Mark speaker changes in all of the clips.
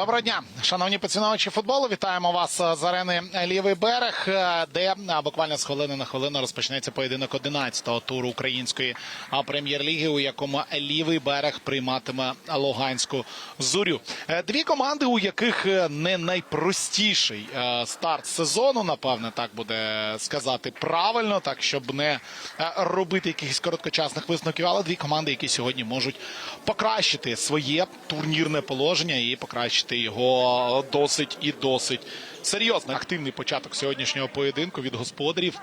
Speaker 1: Доброго дня, шановні поціновувачі футболу. Вітаємо вас е, з арени Лівий берег, е, де буквально з хвилини на хвилину розпочнеться поєдинок 11-го туру української прем'єр-ліги, у якому лівий берег прийматиме Луганську зорю. Е, Дві команди, у яких не найпростіший старт сезону, напевне, так буде сказати правильно, так щоб не робити якихось короткочасних висновків, але дві команди, які сьогодні можуть покращити своє турнірне положення і покращити його досить і досить серйозно. Активний початок сьогоднішнього поєдинку від господарів.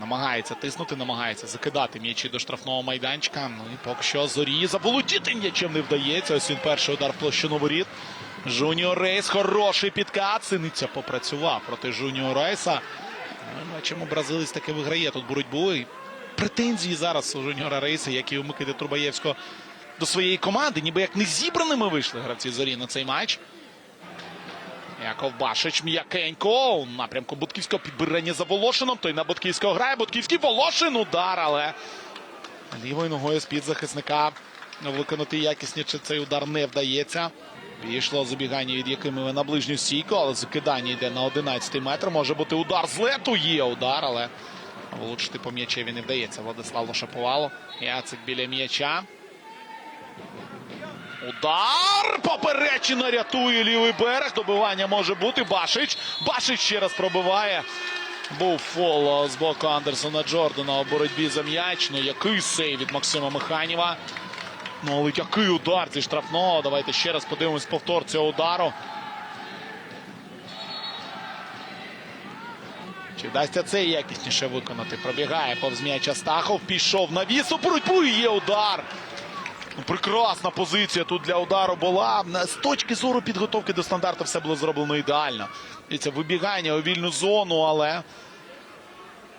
Speaker 1: Намагається тиснути, намагається закидати м'ячі до штрафного майданчика. Ну і поки що зорі заболотіти м'ячем не вдається. Ось він перший удар в площину воріт. Жуніор Рейс хороший підкат. Синиця попрацював проти Жуніор Рейса. Ну, і бачимо, бразилець таки виграє тут боротьбу. І претензії зараз у Жуніора Рейса, як і у Микити Трубаєвського до своєї команди, ніби як не зібраними вийшли гравці зорі на цей матч. Яков Башич м'якенько у напрямку Будківського підбирання за Волошином. Той на Будківського грає. Будківський Волошин удар, але лівою ногою з-під захисника виконати якісніше цей удар не вдається. Пішло забігання від Якимова на ближню стійку, але закидання йде на 11 метр. Може бути удар з лету. Є удар, але влучити по м'ячеві не вдається. Владислав Лошаповало. Яцик біля м'яча. Удар! Поперечина рятує лівий берег. Добивання може бути. Башич. Башич ще раз пробиває. Був фол з боку Андерсона Джордана у боротьбі за м'яч. Ну який сейв від Максима Механіва. Ну, але який удар зі штрафного. Давайте ще раз подивимось повтор цього удару. Чи вдасться це якісніше виконати? Пробігає повз м'яч Астахов. Пішов на віс у боротьбу і є удар. Прекрасна позиція тут для удару була. З точки зору підготовки до стандарту все було зроблено ідеально. І це вибігання у вільну зону, але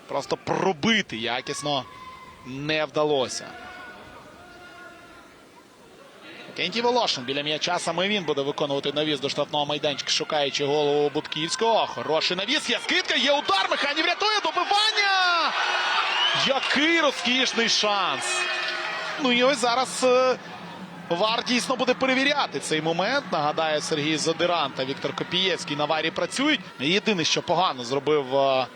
Speaker 1: просто пробити якісно не вдалося. Кенті Волошин біля м'яча саме він буде виконувати навіс до штрафного майданчика, шукаючи голову Будківського. Хороший навіс, є скидка, є удар. Механів рятує добивання. Який розкішний шанс. Ну і ось зараз е, Вар дійсно буде перевіряти цей момент. Нагадаю, Сергій Задиран та Віктор Копієвський на варі працюють. Єдине, що погано зробив е,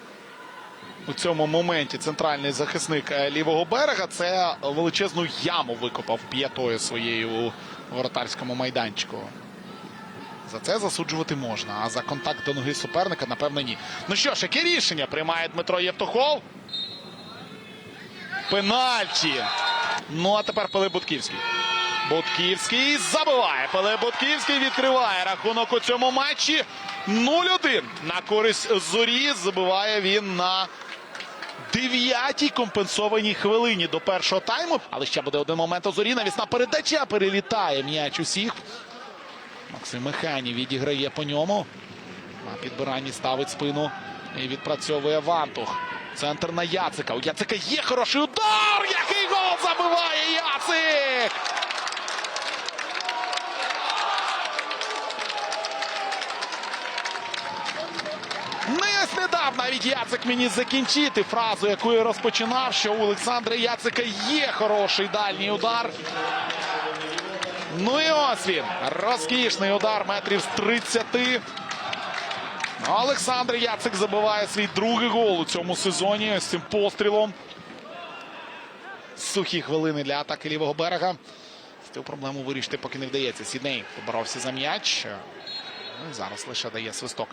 Speaker 1: у цьому моменті центральний захисник е, лівого берега, це величезну яму викопав п'ятою своєю у воротарському майданчику. За це засуджувати можна, а за контакт до ноги суперника, напевно, ні. Ну що ж, яке рішення приймає Дмитро Євтухов? Пенальті. Ну а тепер Пилип Будківський. Будківський забиває. Пилип Будківський відкриває рахунок у цьому матчі 0-1 на користь зорі. Забиває він на дев'ятій компенсованій хвилині до першого тайму. Але ще буде один момент у зорі. Навісна передача перелітає м'яч усіх. Максим Механів відіграє по ньому. На підбиранні ставить спину і відпрацьовує Вантух. Центр на Яцика. У Яцика є хороший удар! Який гол забиває Яцик! Не дав навіть Яцик мені закінчити фразу, яку я розпочинав, що у Олександра Яцика є хороший дальній удар. Ну і ось він. Розкішний удар метрів з 30. Олександр Яцик забиває свій другий гол у цьому сезоні з цим пострілом. Сухі хвилини для атаки лівого берега. Цю проблему вирішити поки не вдається. Сідней поборовся за м'яч. Ну, зараз лише дає свисток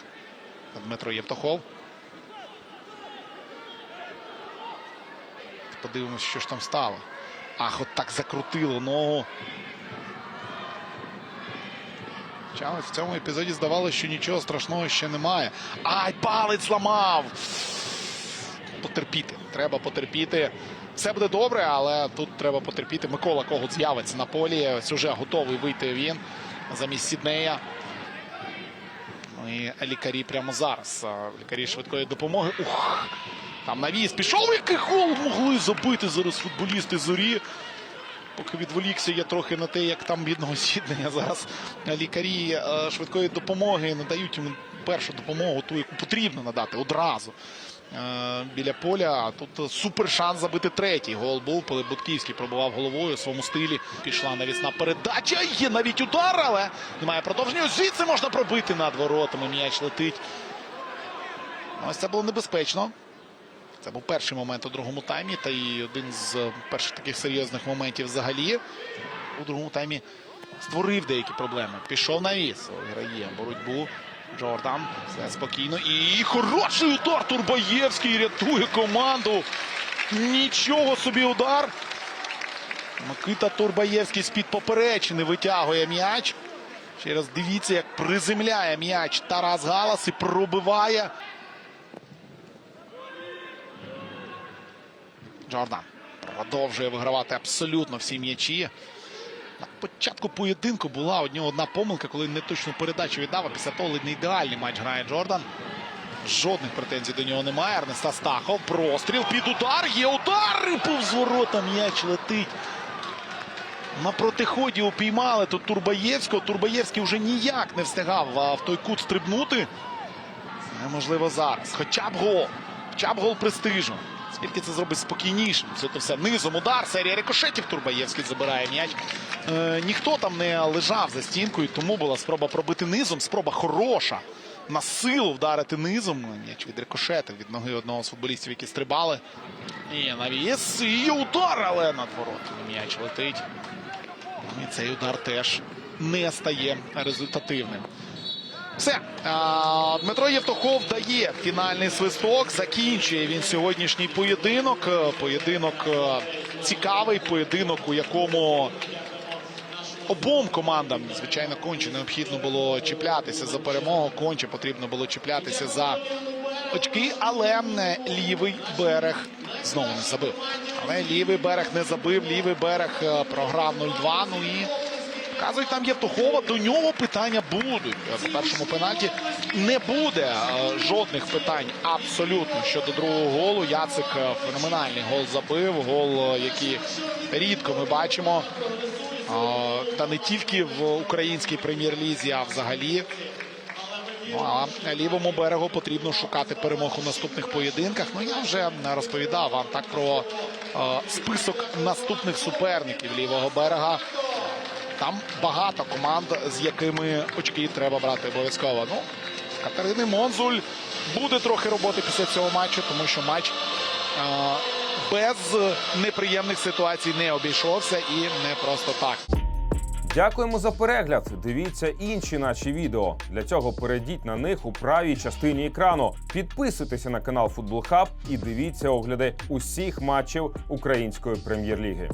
Speaker 1: Дмитро Євтухов. Подивимось, що ж там стало. Ах, от так закрутило ногу. Хоча в цьому епізоді здавалося, що нічого страшного ще немає. Ай, палець зламав! Потерпіти. Треба потерпіти. Все буде добре, але тут треба потерпіти. Микола Когут з'явиться на полі. Ось уже готовий вийти він замість Сіднея. Ну і лікарі прямо зараз. Лікарі швидкої допомоги. Ух! Там навіс пішов, який гол могли забити зараз футболісти зорі. Поки відволікся я трохи на те, як там бідного сіднення зараз лікарі е, швидкої допомоги надають йому першу допомогу, ту, яку потрібно надати одразу. е, біля поля. Тут супер шанс забити третій гол був, коли Будківський пробував головою у своєму стилі. Пішла навісна передача. Є навіть удар, але немає продовження. Звідси можна пробити над воротами. М'яч летить. Ось це було небезпечно. Це був перший момент у другому таймі, та і один з е, перших таких серйозних моментів взагалі. У другому таймі створив деякі проблеми. Пішов на віс. Грає боротьбу. Джордан. Все спокійно. І хороший удар. Турбоєвський рятує команду. Нічого собі удар. Микита Турбаєвський з-під поперечини витягує м'яч. Ще раз дивіться, як приземляє м'яч Тарас Галас і пробиває. Джордан продовжує вигравати абсолютно всі м'ячі. На початку поєдинку була у нього одна помилка, коли не точну передачу віддав, а після того не ідеальний матч грає Джордан. Жодних претензій до нього немає. Ернеста Стахов. Простріл під удар. Є удар. І повз ворота м'яч летить. На протиході упіймали тут Турбаєвського. Турбаєвський вже ніяк не встигав в той кут стрибнути. Неможливо зараз. Хоча б гол. Хоча б гол престижу. Скільки це зробить спокійнішим. Це то все низом удар. Серія рикошетів Турбаєвський забирає м'яч. Е, ніхто там не лежав за стінкою, тому була спроба пробити низом. Спроба хороша. На силу вдарити низом. М'яч від рикошетів від ноги одного з футболістів, які стрибали. І навіс. І удар, але над воротами м'яч летить. І цей удар теж не стає результативним. Все. Дмитро Євтухов дає фінальний свисток. Закінчує він сьогоднішній поєдинок. Е, Поєдинок е, цікавий, поєдинок, у якому обом командам, звичайно, конче необхідно було чіплятися за перемогу. Конче потрібно було чіплятися за очки, але лівий берег знову не забив. Але лівий берег не забив. Лівий берег е, програв 0-2. Ну і Показують там Євтухова, до нього питання будуть. По першому пенальті не буде е, жодних питань абсолютно щодо другого голу. Яцик е, феноменальний гол забив. Гол, е, який рідко ми бачимо. Та не тільки в українській прем'єр-лізі, а взагалі. Ну, а лівому берегу потрібно шукати перемог у наступних поєдинках. Ну я вже розповідав вам так про е, список наступних суперників лівого берега. Там багато команд, з якими очки треба брати обов'язково. Ну, Катерини Монзуль буде трохи роботи після цього матчу, тому що матч е, без неприємних ситуацій не обійшовся і не просто так.
Speaker 2: Дякуємо за перегляд. Дивіться інші наші відео. Для цього перейдіть на них у правій частині екрану. Підписуйтеся на канал Футбол Хаб і дивіться огляди усіх матчів української прем'єр-ліги.